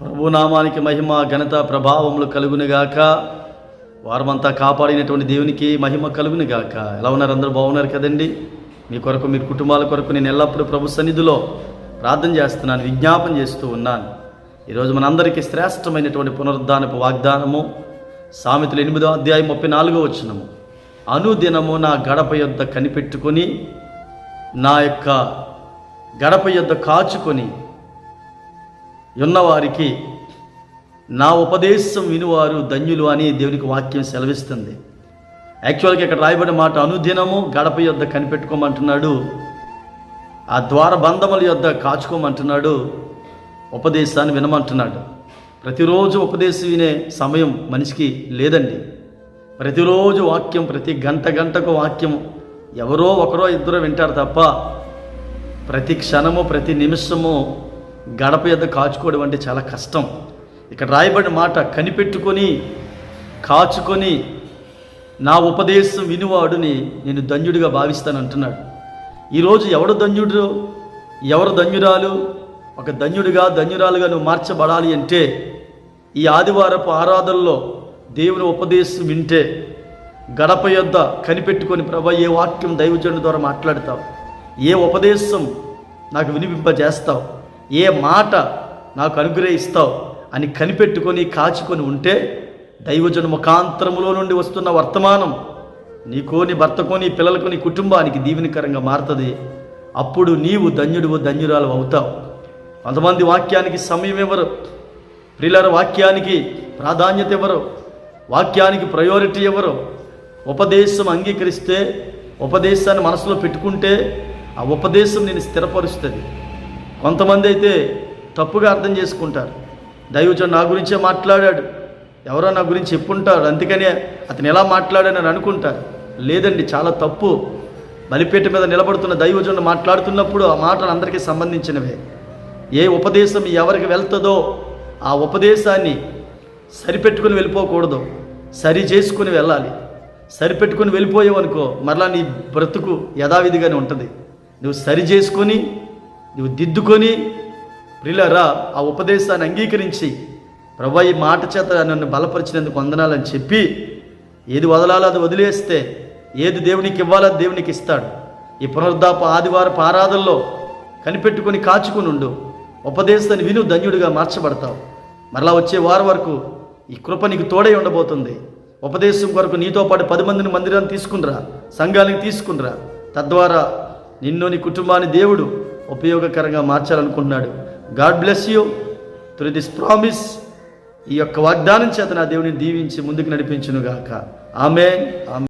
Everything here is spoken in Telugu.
ప్రభునామానికి మహిమ ఘనత ప్రభావములు కలుగునుగాక. వారమంతా కాపాడినటువంటి దేవునికి మహిమ కలుగునుగాక. ఎలా ఉన్నారు? అందరూ బాగున్నారు కదండి? మీ కొరకు మీ కుటుంబాల కొరకు నేను ఎల్లప్పుడూ ప్రభు సన్నిధిలో ప్రార్థన చేస్తున్నాను విజ్ఞాపన చేస్తూ ఉన్నాను. ఈరోజు మనందరికీ శ్రేష్టమైనటువంటి పునరుద్ధానపు వాగ్దానము సామెతలు ఎనిమిదో అధ్యాయం ముప్పై నాలుగో వచ్చినము అనుదినము నా గడప యొద్ద కనిపెట్టుకొని నా యొక్క గడప యొద్ద కాచుకొని ఉన్నవారికి నా ఉపదేశం వినివారు ధన్యులు అని దేవునికి వాక్యం సెలవిస్తుంది. యాక్చువల్గా ఇక్కడ రాయబడిన మాట అనుదినము గడప యొద్ద కనిపెట్టుకోమంటున్నాడు. ఆ ద్వార బంధముల యొద్ద కాచుకోమంటున్నాడు. ఉపదేశాన్ని వినమంటున్నాడు. ప్రతిరోజు ఉపదేశం వినే సమయం మనిషికి లేదండి. ప్రతిరోజు వాక్యం ప్రతి గంట గంటకు వాక్యం ఎవరో ఒకరో ఇద్దరో వింటారు తప్ప ప్రతి క్షణము ప్రతి నిమిషము గడప యొద్ద కాచుకోవడం అంటే చాలా కష్టం. ఇక్కడ రాయబడిన మాట కనిపెట్టుకొని కాచుకొని నా ఉపదేశం వినివాడుని నేను ధన్యుడిగా భావిస్తాను అంటున్నాడు ఈరోజు ఎవడు ధన్యుడు? ఎవరు ధన్యురాలు? ఒక ధన్యుడిగా ధన్యురాలుగా నువ్వు మార్చబడాలి అంటే ఈ ఆదివారపు ఆరాధనలో దేవుని ఉపదేశం వింటే గడప యొద్ద కనిపెట్టుకొని ప్రభా ఏ వాక్యం దైవజనుడి ద్వారా మాట్లాడతావు? ఏ ఉపదేశం నాకు వినిపింపజేస్తావు? ఏ మాట నాకు అనుగ్రహిస్తావు అని కనిపెట్టుకొని కాచుకొని ఉంటే దైవజను ముఖాంతరములో నుండి వస్తున్న వర్తమానం నీకో నీ భర్తకో నీ పిల్లలకు నీ కుటుంబానికి దీవెనకరంగా మారుతుంది. అప్పుడు నీవు ధన్యుడు ధన్యురాలు అవుతావు. కొంతమంది వాక్యానికి సమయం ఇవ్వరు. ప్రియుల వాక్యానికి ప్రాధాన్యత ఇవ్వరు. వాక్యానికి ప్రయారిటీ ఇవ్వరు. ఉపదేశం అంగీకరిస్తే ఉపదేశాన్ని మనసులో పెట్టుకుంటే ఆ ఉపదేశం నేను స్థిరపరుస్తుంది. కొంతమంది అయితే తప్పుగా అర్థం చేసుకుంటారు. దైవజన్ నా గురించే మాట్లాడాడు. ఎవరో నా గురించి చెప్పుంటారు. అందుకనే అతను ఎలా మాట్లాడానని అనుకుంటారు. లేదండి చాలా తప్పు. బలిపేట మీద నిలబడుతున్న దైవజనుడు మాట్లాడుతున్నప్పుడు ఆ మాటలు అందరికీ సంబంధించినవే. ఏ ఉపదేశం ఎవరికి వెళ్తుందో ఆ ఉపదేశాన్ని సరిపెట్టుకుని వెళ్ళిపోకూడదు. సరి చేసుకుని వెళ్ళాలి. సరిపెట్టుకుని వెళ్ళిపోయావు అనుకో మరలా నీ బ్రతుకు యథావిధిగానే ఉంటుంది. నువ్వు సరి చేసుకొని నువ్వు దిద్దుకొని ప్రిలరా ఆ ఉపదేశాన్ని అంగీకరించి ప్రభా ఈ మాట చేత నన్ను బలపరిచినందుకు వందనాలని చెప్పి ఏది వదలాలో అది వదిలేస్తే ఏది దేవునికి ఇవ్వాలో దేవునికి ఇస్తాడు. ఈ పునరుద్ధాప ఆదివారపు ఆరాధనలో కనిపెట్టుకొని కాచుకుని ఉండు. ఉపదేశాన్ని విను ధన్యుడిగా మార్చబడతావు. మరలా వచ్చే వారం వరకు ఈ కృప నీకు తోడై ఉండబోతుంది. ఉపదేశం కొరకు నీతో పాటు పది మందిని మందిరాన్ని తీసుకునిరా సంఘానికి తీసుకునిరా. తద్వారా నిన్ను నీ కుటుంబాన్ని దేవుడు ఉపయోగకరంగా మార్చాలనుకుంటున్నాడు. God bless you through this promise ఈ యొక్క వాగ్దానం చేత నా దేవుని దీవించి ముందుకు నడిపించునుగాక. ఆమె ఆమె